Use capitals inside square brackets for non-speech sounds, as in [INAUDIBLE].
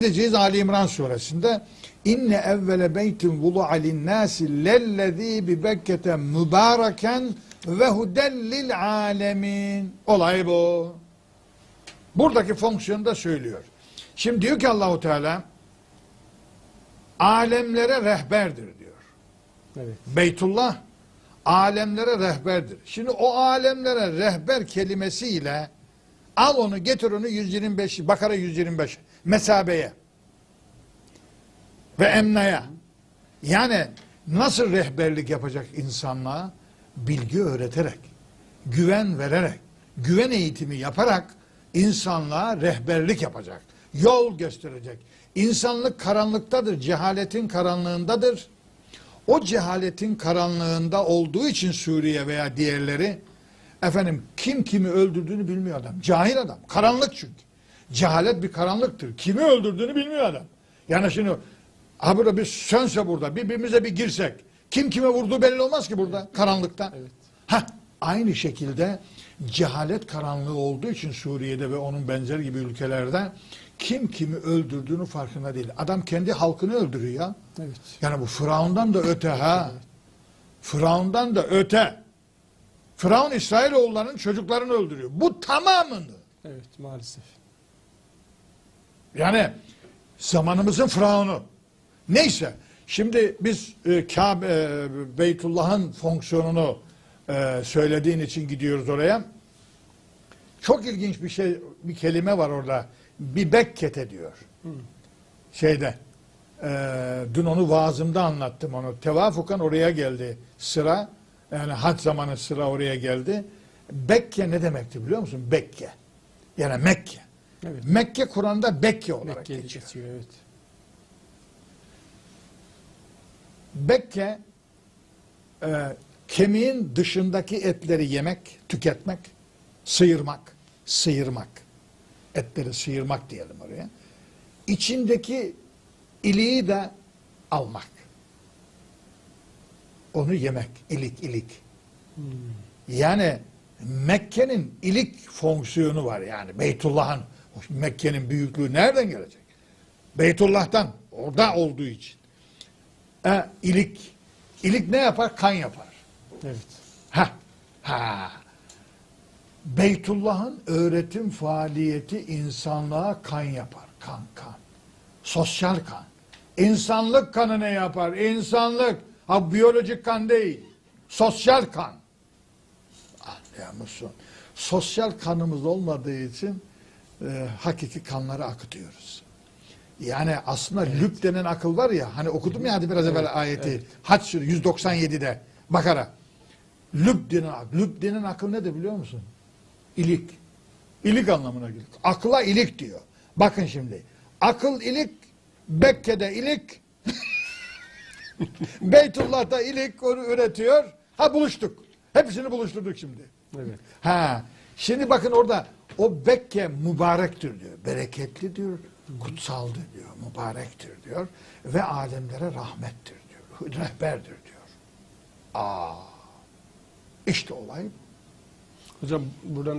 Gideceğiz Ali İmran suresinde inne evvele beytin vulu'a linnâsi lellezî bi Bekke'te mübâreken ve hudellil alemin. Olay bu. Buradaki fonksiyonu da söylüyor. Şimdi diyor ki Allahu Teala alemlere rehberdir diyor. Evet. Beytullah alemlere rehberdir. Şimdi o alemlere rehber kelimesiyle al onu getir onu 125 Bakara 125 mesabeye ve emnaya. Yani nasıl rehberlik yapacak insanlığa? Bilgi öğreterek, güven vererek, güven eğitimi yaparak insanlığa rehberlik yapacak. Yol gösterecek. İnsanlık karanlıktadır, cehaletin karanlığındadır. O cehaletin karanlığında olduğu için Suriye veya diğerleri efendim kim kimi öldürdüğünü bilmiyor adam. Cahil adam. Karanlık çünkü. Cehalet bir karanlıktır. Kimi öldürdüğünü bilmiyor adam. Yani şimdi ha burada bir sönse burada birbirimize bir girsek kim kime vurduğu belli olmaz ki burada karanlıkta. Evet. Ha aynı şekilde cehalet karanlığı olduğu için Suriye'de ve onun benzer gibi ülkelerde kim kimi öldürdüğünü farkında değil. Adam kendi halkını öldürüyor ya. Evet. Yani bu Firavundan da öte ha. Firavundan da öte. Firavun İsrailoğullarının çocuklarını öldürüyor. Bu tamamını. Evet maalesef. Yani zamanımızın Firavunu. Neyse. Şimdi biz e, Kabe, e, Beytullah'ın fonksiyonunu e, söylediğin için gidiyoruz oraya. Çok ilginç bir şey, bir kelime var orada. Bir bekkete diyor. Şeyde. e, dün onu vaazımda anlattım onu. Tevafukan oraya geldi sıra. Yani hac zamanı sıra oraya geldi. Bekke ne demekti biliyor musun? Bekke. Yani Mekke. Evet. Mekke Kur'an'da Bekke olarak Mekke'ye geçiyor. geçiyor evet. Bekke e, kemiğin dışındaki etleri yemek, tüketmek, sıyırmak, sıyırmak. Etleri sıyırmak diyelim oraya. İçindeki iliği de almak. Onu yemek, ilik, ilik. Yani Mekke'nin ilik fonksiyonu var yani. Beytullah'ın, Mekke'nin büyüklüğü nereden gelecek? Beytullah'tan, orada olduğu için. E, ilik. İlik ne yapar? Kan yapar. Evet. Ha, ha. Beytullah'ın öğretim faaliyeti insanlığa kan yapar. Kan, kan. Sosyal kan. İnsanlık kanı ne yapar? İnsanlık. Ha biyolojik kan değil. Sosyal kan. Anlıyor musun? Sosyal kanımız olmadığı için e, hakiki kanları akıtıyoruz. Yani aslında lüb denen akıl var ya hani okudum ya hadi biraz evvel ayeti. Haç suresi 197'de Bakara. Lüb denen akıl. Lüb denen akıl nedir biliyor musun? İlik. İlik anlamına gelir. Akla ilik diyor. Bakın şimdi. Akıl ilik, Bekke'de ilik, [LAUGHS] Beytullah'ta ilik onu üretiyor. Ha buluştuk. Hepsini buluşturduk şimdi. Evet. Ha. Şimdi bakın orada o Bekke mübarektir diyor. Bereketli diyor. Kutsaldır diyor. Mübarektir diyor. Ve alemlere rahmettir diyor. Rehberdir diyor. Aa. İşte olay bu. Hocam buradan